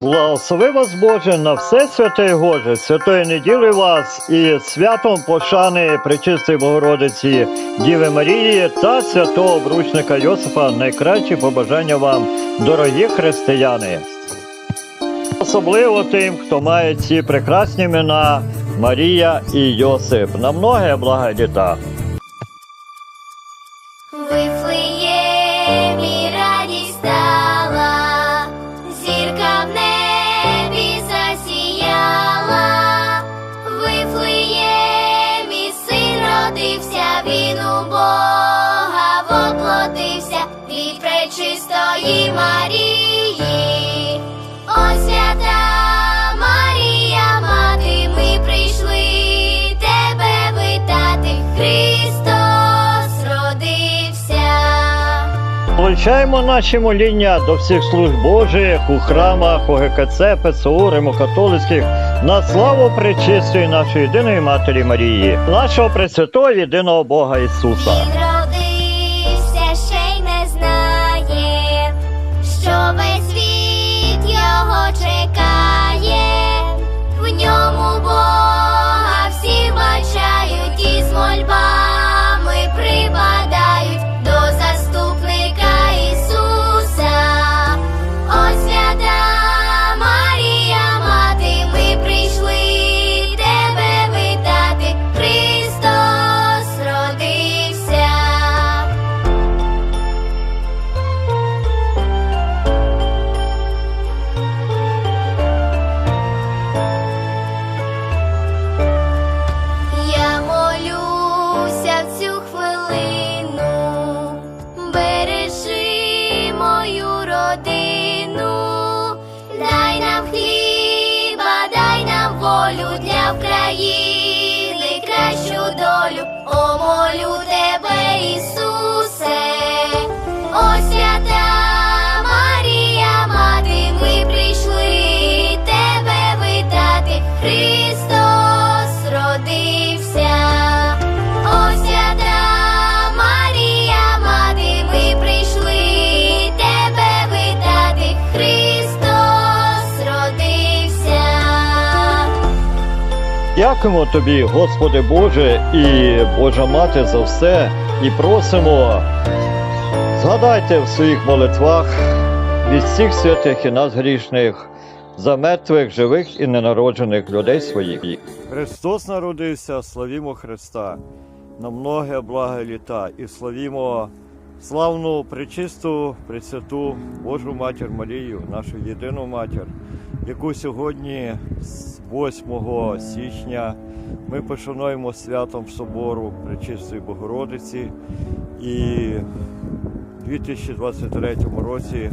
Благослови вас Боже на все святе й Боже, святої неділі вас і святом пошани Пречистої Богородиці Діви Марії та святого обручника Йосифа. Найкращі побажання вам, дорогі християни. Особливо тим, хто має ці прекрасні імена Марія і Йосип. На многе блага літа. Пречистої Марії. О, свята Марія, мати, ми прийшли тебе витати. Христос родився. Долучаємо наші моління до всіх служб Божих у храмах, у ГКЦ, ПЦУ, Римокатолицьких на славу пречистої нашої єдиної Матері Марії, нашого Пресвятого єдиного Бога Ісуса. В ньому молю тебе, Дякуємо тобі, Господи Боже і Божа Мати, за все і просимо. Згадайте в своїх молитвах від всіх святих і нас грішних, за мертвих, живих і ненароджених людей своїх. Христос народився, славімо Христа на многе блага літа і славімо славну, пречисту, пресвяту Божу Матір Марію, нашу єдину матір, яку сьогодні, 8 січня, ми пошануємо святом Собору Пречистої Богородиці. І в 2023 році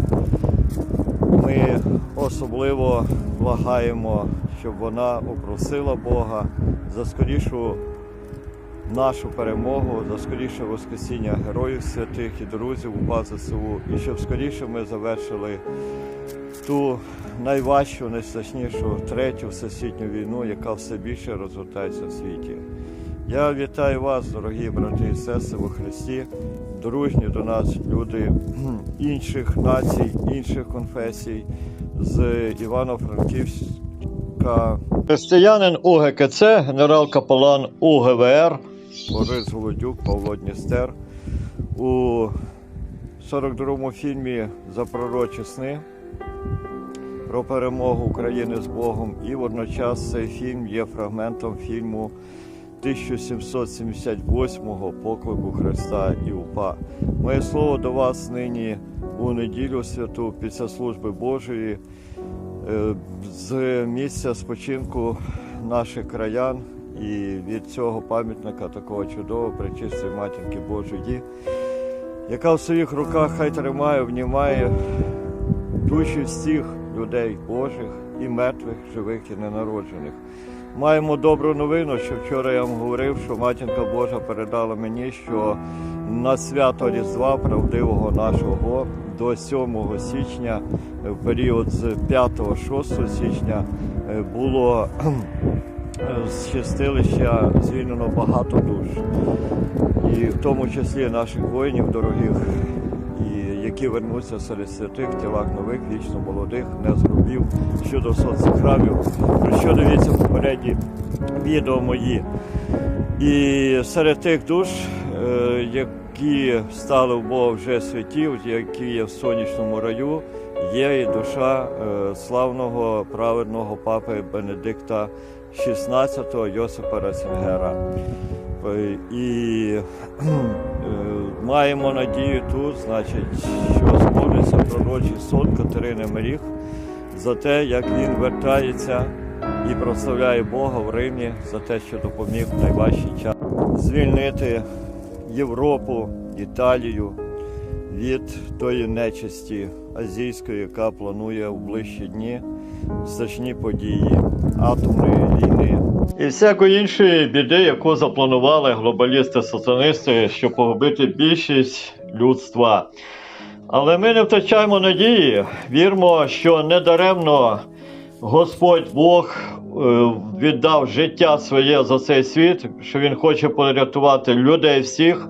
ми особливо благаємо, щоб вона попросила Бога за скорішу нашу перемогу, за скоріше Воскресіння героїв святих і друзів УПА ЗСУ, і щоб скоріше ми завершили ту найважчу, найстрашнішу третю всесвітню війну, яка все більше розгортається в світі. Я вітаю вас, дорогі брати і сестри у Христі, дружні до нас люди інших націй, інших конфесій з Івано-Франківська. Християнин УГКЦ, генерал-капелан УГВР Борис Голодюк, Павло Дністер. У 42-му фільмі За пророчі сни про перемогу України з Богом. І водночас цей фільм є фрагментом фільму 1778-го поклику Христа і УПА. Моє слово до вас нині у неділю святу після служби Божої е, з місця спочинку наших краян і від цього пам'ятника такого чудового пречистої матінки Божої, яка в своїх руках хай тримає, внімає душі всіх людей Божих і мертвих, живих і ненароджених. Маємо добру новину, що вчора я вам говорив, що матінка Божа передала мені, що на свято Різдва правдивого нашого до 7 січня, в період з 5-6 січня, е, було з чистилища звільнено багато душ, і в тому числі наших воїнів дорогих, які вернуться серед святих тілах нових, вічно молодих, не згрубів щодо соцхрамів, про що дивіться попередні відео мої. І серед тих душ, е, які стали в Бога вже святів, які є в сонячному раю, є і душа е, славного праведного папи Бенедикта XVI Йосипа Ратцінгера. Е, І маємо надію тут, значить, що сповниться пророчий сон Катерини Меріг за те, як він вертається і прославляє Бога в Римі за те, що допоміг в найважчий час звільнити Європу, Італію від тої нечисті азійської, яка планує в ближчі дні значні події атомної війни. І всякої іншої біди, яку запланували глобалісти-сатанисти, щоб погубити більшість людства. Але ми не втрачаємо надії, віримо, що недаремно Господь Бог е, віддав життя своє за цей світ, що Він хоче порятувати людей всіх,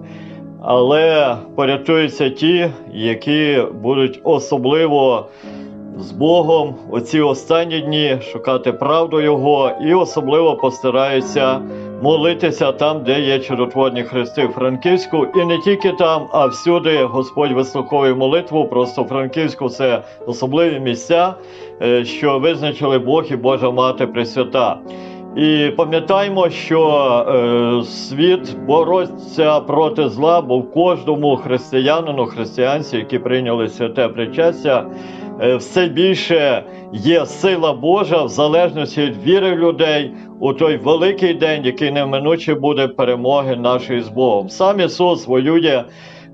але порятуються ті, які будуть особливо з Богом оці останні дні шукати правду Його і особливо постараються молитися там, де є чудотворні хрести Франківську, і не тільки там, а всюди Господь вислуховує молитву. Просто Франківську це особливі місця, е, що визначили Бог і Божа Мати Пресвята. І пам'ятаємо, що е, світ бореться проти зла, бо кожному християнину, християнці, які прийняли святе причастя, все більше є сила Божа в залежності від віри людей у той великий день, який неминуче буде перемоги нашої з Богом. Сам Ісус воює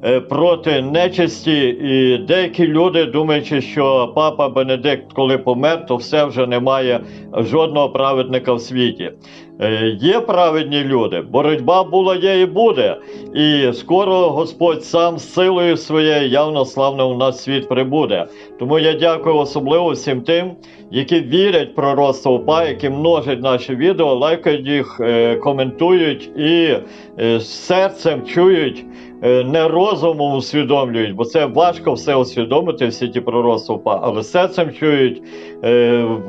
е, проти нечисті, і деякі люди, думаючи, що папа Бенедикт, коли помер, то все вже немає жодного праведника в світі. Е, Є праведні люди, боротьба була, є і буде. І скоро Господь сам з силою своєю явно славно у нас світ прибуде. Тому я дякую особливо всім тим, які вірять в пророцтво УПА, які множать наші відео, лайкають їх, е, коментують і е, серцем чують. Не розумом усвідомлюють, бо це важко все усвідомити, всі ті пророцтва, але серцем чують,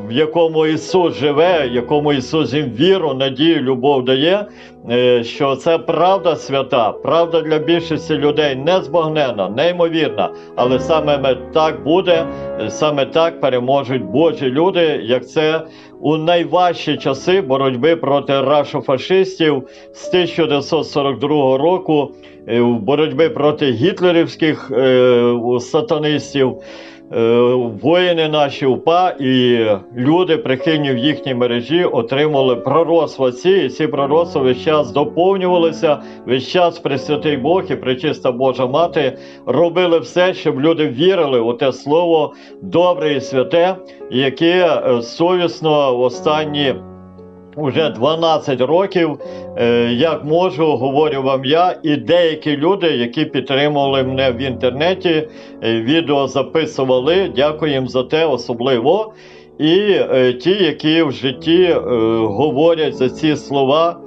в якому Ісус живе, якому Ісус їм віру, надію, любов дає, е, що це правда свята, правда для більшості людей незбагнена, неймовірна, але саме так буде, е, саме так переможуть Божі люди, як це у найважчі часи боротьби проти рашофашистів з 1942 року, е, боротьби проти гітлерівських сатанистів. Е, Воїни наші УПА і люди, прихильні в їхній мережі, отримали пророцтва ці, і ці пророцтва весь час доповнювалися. Весь час Пресвятий Бог і Пречиста Божа Мати робили все, щоб люди вірили у те слово добре і святе, яке е, совісно в останні. Уже 12 років, е, як можу, говорю вам я, і деякі люди, які підтримували мене в інтернеті, е, відео записували. Дякую їм за те особливо. І е, ті, які в житті говорять за ці слова,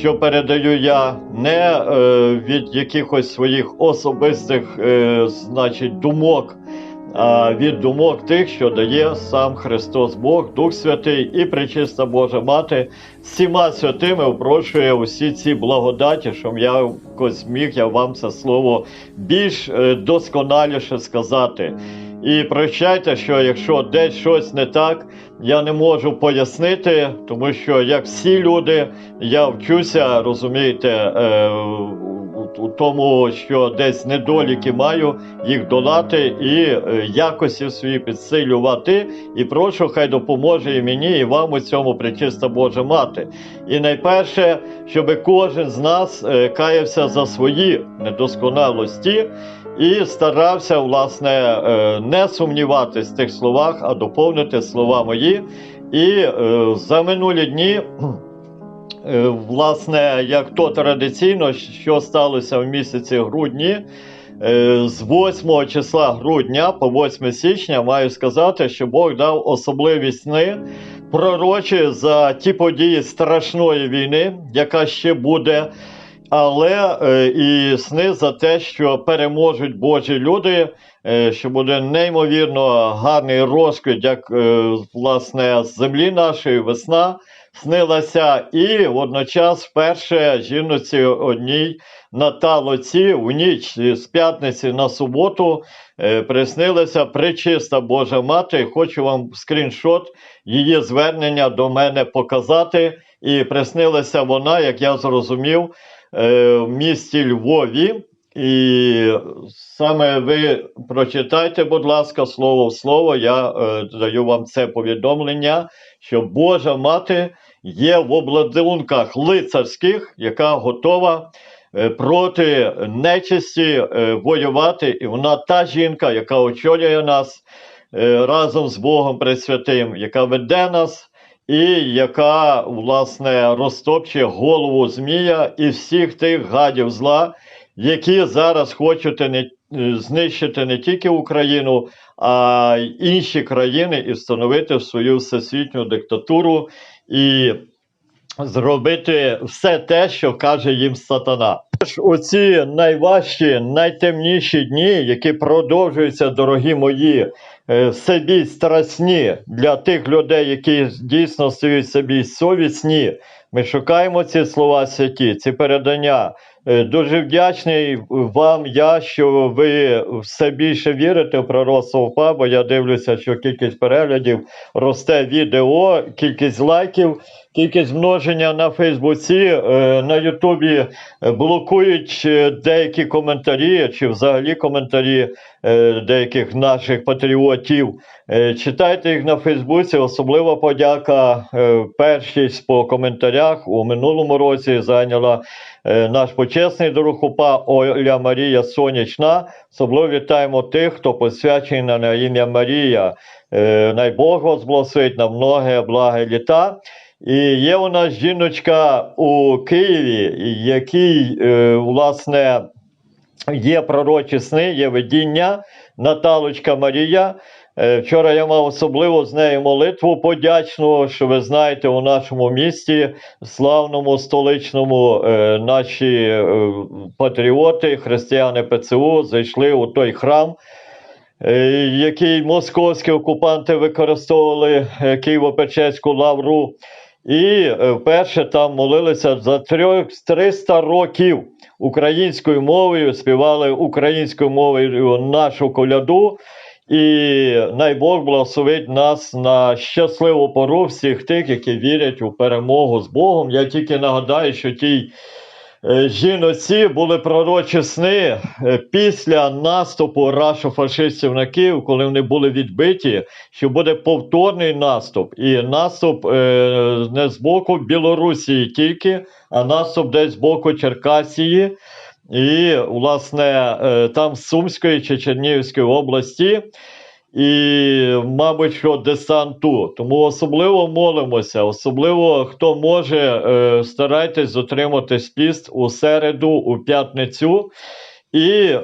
що передаю я, не від якихось своїх особистих, значить, думок від думок тих, що дає сам Христос Бог, Дух Святий і Пречиста Божа Мати, всіма святими впрошує усі ці благодаті, щоб я якось міг я вам це слово більш е, досконаліше сказати. І прощайте, що якщо десь щось не так, я не можу пояснити, тому що як всі люди, я вчуся, розумієте, е, у- тому, що десь недоліки маю, їх долати і е, якості свої підсилювати. І прошу, хай допоможе і мені, і вам у цьому причиста Божа мати. І найперше, щоб кожен з нас е, каявся за свої недосконалості. І старався, власне, е, не сумніватись в тих словах, а доповнити слова мої. І за минулі дні, власне, як то традиційно, що сталося в місяці грудні, е, з 8 числа грудня по 8 січня, маю сказати, що Бог дав особливі сни, пророчі за ті події страшної війни, яка ще буде. але е, і сни за те, що переможуть Божі люди, е, що буде неймовірно гарний розквіт, як е, власне землі нашої весна снилася, і водночас вперше жінці одній на талоці в ніч з п'ятниці на суботу е, приснилася пречиста Божа Мати. Хочу вам скріншот її звернення до мене показати. І приснилася вона, як я зрозумів, е, в місті Львові. І саме ви прочитайте, будь ласка, слово в слово. Я е, даю вам це повідомлення, що Божа мати є в обладунках лицарських, яка готова е, проти нечисті е, воювати. І вона та жінка, яка очолює нас е, разом з Богом Пресвятим, яка веде нас і яка власне розтопче голову Змія і всіх тих гадів зла, які зараз хочуть не, знищити не тільки Україну, а й інші країни і встановити свою всесвітню диктатуру і зробити все те, що каже їм сатана. Оці найважчі, найтемніші дні, які продовжуються, дорогі мої, е, більш страсні для тих людей, які дійсно стають собі совісні. Ми шукаємо ці слова святі, ці передання. Е, Дуже вдячний вам, я, що ви все більше вірите в пророцтво УПА, бо я дивлюся, що кількість переглядів росте відео, кількість лайків, кількість множення на Фейсбуці, е, на Ютубі е, блокують е, деякі коментарі, чи взагалі коментарі деяких наших патріотів. Читайте їх на Фейсбуці, особлива подяка. Першість по коментарях у минулому році зайняла наш почесний друг УПА Оля Марія Сонячна. Особливо вітаємо тих, хто посвячений на ім'я Марія. Е, Най вас благословить на многе благе літа. І є у нас жіночка у Києві, якій, е, власне, є пророчі сни, є видіння, Наталочка Марія. Е, Вчора я мав особливо з нею молитву подячну, що ви знаєте, у нашому місті, славному столичному, е, наші патріоти, християни ПЦУ зайшли у той храм, який московські окупанти використовували Києво-Печерську лавру. І перше вперше там молилися за трьох- 300 років українською мовою, співали українською мовою нашу коляду. І най Бог благословить нас на щасливу пору всіх тих, які вірять у перемогу з Богом. Я тільки нагадаю, що тій е, жіноці були пророчі сни е, після наступу рашо-фашистів на Київ, коли вони були відбиті, що буде повторний наступ. І наступ е, не з боку Білорусі тільки, а наступ десь з боку Черкасії. І, власне, е, там з Сумської чи Чернігівської області, і, мабуть, що десанту. Тому особливо молимося, особливо хто може, е, старайтесь дотриматись піст у середу, у п'ятницю. І е,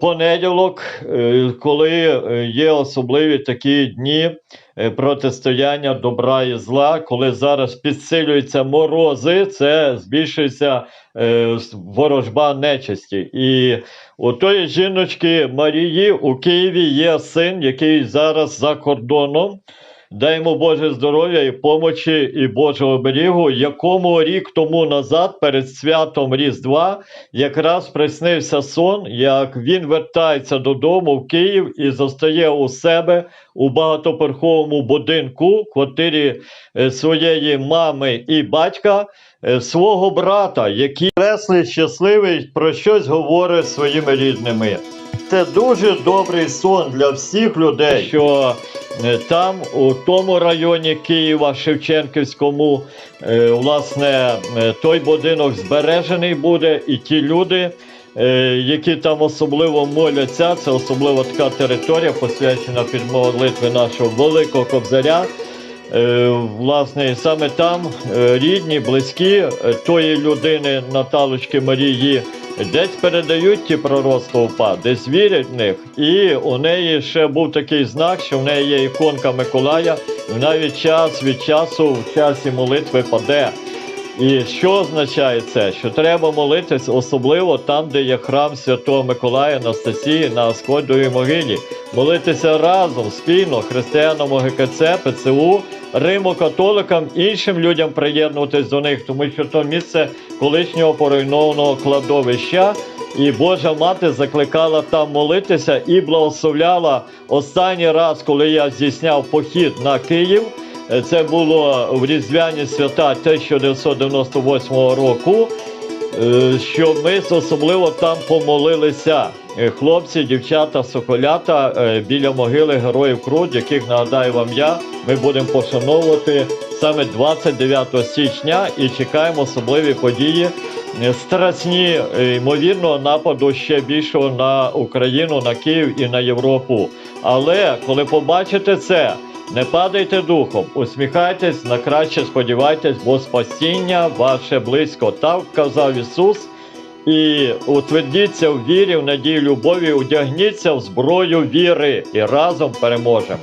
понеділок, е, коли е, є особливі такі дні е, протистояння добра і зла, коли зараз підсилюються морози, це збільшується е, ворожба нечисті. І у тої жіночки Марії у Києві є син, який зараз за кордоном. Дай йому Боже здоров'я і помочі і Божого оберігу, якому рік тому назад, перед святом Різдва, якраз приснився сон, як він вертається додому в Київ і застає у себе у багатоповерховому будинку, квартирі е, своєї мами і батька, е, свого брата, який креслий, щасливий, про щось говорить своїми рідними. Це дуже добрий сон для всіх людей, що е, там, у тому районі Києва, Шевченківському, е, власне, е, той будинок збережений буде, і ті люди, які там особливо моляться, це особливо така територія, посвячена під молитви нашого великого кобзаря. Власне, саме там рідні, близькі тої людини, Наталочки Марії, десь передають ті пророцтва УПА, десь вірять в них. І у неї ще був такий знак, що в неї є іконка Миколая, вона від час від часу в часі молитви паде. І що означає це? Що треба молитись, особливо там, де є храм Святого Миколая Анастасії на Аскольдовій могилі. Молитися разом, спільно, християнам ОГКЦ, ПЦУ, Римо-католикам, іншим людям приєднуватись до них, тому що то місце колишнього поруйнованого кладовища. І Божа мати закликала там молитися і благословляла останній раз, коли я здійсняв похід на Київ. Це було в різдвяні свята 1998 року. е, Що ми особливо там помолилися. Е, Хлопці, дівчата, соколята е, біля могили героїв Крут, яких нагадаю вам я, ми будемо пошановувати саме 29 січня і чекаємо особливі події страсні ймовірного нападу ще більшого на Україну, на Київ і на Європу. Але коли побачите це, не падайте духом, усміхайтесь, на краще сподівайтесь, бо спасіння ваше близько. Так казав Ісус. І утвердіться в вірі, в надії, любові, одягніться в зброю віри і разом переможемо.